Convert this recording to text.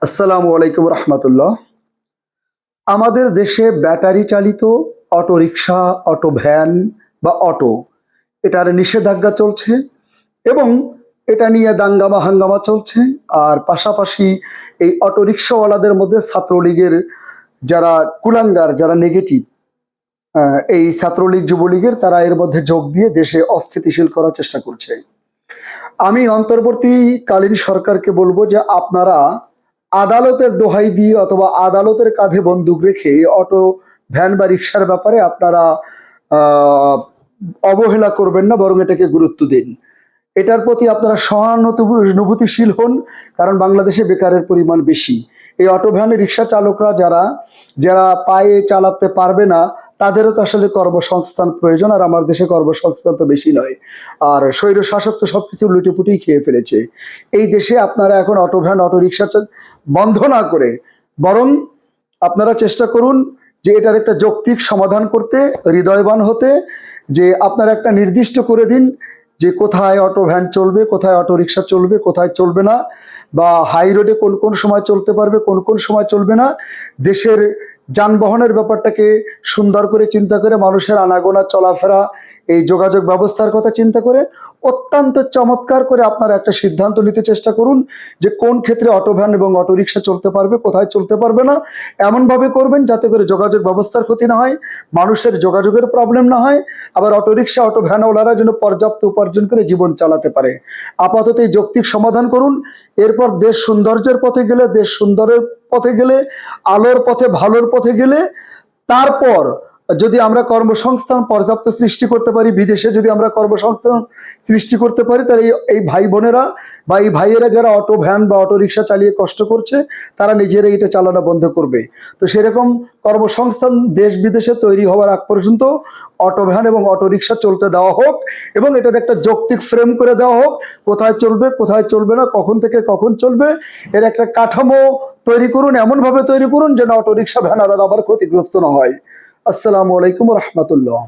আসসালামু আলাইকুম রহমতুল্লাহ। আমাদের দেশে ব্যাটারি চালিত অটো রিক্সা অটো ভ্যান বা অটো এটার নিষেধাজ্ঞা চলছে এবং এটা নিয়ে দাঙ্গামা হাঙ্গামা চলছে। আর পাশাপাশি এই অটো রিক্সাওয়ালাদের মধ্যে ছাত্রলীগের যারা কুলাঙ্গার, যারা নেগেটিভ এই ছাত্রলীগ, যুবলীগের তারা এর মধ্যে যোগ দিয়ে দেশে অস্থিতিশীল করার চেষ্টা করছে। আমি অন্তর্বর্তীকালীন সরকারকে বলব যে আপনারা আদালতের দোহাই দিয়ে অথবা আদালতের কাঁধে বন্দুক রেখে অটো, ভ্যান বা রিক্সার ব্যাপারে আপনারা অবহেলা করবেন না, বরং এটাকে গুরুত্ব দিন। এটার প্রতি আপনারা সহানুভূতিশীল হন, কারণ বাংলাদেশে বেকারের পরিমাণ বেশি। এই অটো, ভ্যান রিক্সা চালকরা যারা যারা পায়ে চালাতে পারবে না তাদেরও তো আসলে কর্মসংস্থান প্রয়োজন, আর আমার দেশে কর্মসংস্থান তো বেশি নয়। আর স্বৈর শাসক তো সবকিছু লুটেপুটেই খেয়ে ফেলেছে। এই দেশে আপনারা এখন অটো ভ্যান অটো রিক্সা বন্ধ না করে বরং আপনারা চেষ্টা করুন যে এটার একটা যৌক্তিক সমাধান করতে, হৃদয়বান হতে, যে আপনারা একটা নির্দিষ্ট করে দিন যে কোথায় অটো ভ্যান চলবে, কোথায় অটো রিক্সা চলবে, কোথায় চলবে না, বা হাই রোডে কোন কোন সময় চলতে পারবে, কোন কোন সময় চলবে না। দেশের যানবাহনের ব্যাপারটাকে সুন্দর করে চিন্তা করে মানুষের আনাগোনা, চলাফেরা, এই যোগাযোগ ব্যবস্থার কথা চিন্তা করে অত্যন্ত চমৎকার করে আপনারা একটা সিদ্ধান্ত নিতে চেষ্টা করুন যে কোন ক্ষেত্রে অটো ভ্যান এবং অটো রিক্সা চলতে পারবে, কোথায় চলতে পারবে না। এমনভাবে করবেন যাতে করে যোগাযোগ ব্যবস্থার ক্ষতি না হয়, মানুষের যোগাযোগের প্রবলেম না হয়, আবার অটো রিক্সা, অটো ভ্যানওয়ালারা যেন পর্যাপ্ত উপার্জন করে জীবন চালাতে পারে। আপাতত এই যৌক্তিক সমাধান করুন। এরপর দেশ সৌন্দর্যের পথে গেলে দেশ সুন্দরের পথে গেলে, আলোর পথে, ভালোর পথে গেলে, তারপর যদি আমরা কর্মসংস্থান পর্যাপ্ত সৃষ্টি করতে পারি, বিদেশে যদি আমরা কর্মসংস্থান সৃষ্টি করতে পারি, তাহলে এই- ভাই বোনেরা বা এই ভাইয়েরা যারা অটো ভ্যান বা অটো রিক্সা চালিয়ে কষ্ট করছে, তারা নিজেরাই এটা চালানো বন্ধ করবে। তো সেরকম কর্মসংস্থান দেশ বিদেশে তৈরি হওয়ার আগ পর্যন্ত অটো ভ্যান এবং অটো রিক্সা চলতে দেওয়া হোক এবং এটার একটা যৌক্তিক ফ্রেম করে দেওয়া হোক, কোথায় চলবে কোথায় চলবে না, কখন থেকে কখন চলবে, এর একটা কাঠামো তৈরি করুন এমন ভাবে তৈরি করুন যেন অটোরিক্সা ভ্যানারা আবার ক্ষতিগ্রস্ত না হয়। আসসালামু আলাইকুম রহমতুল্লাহ।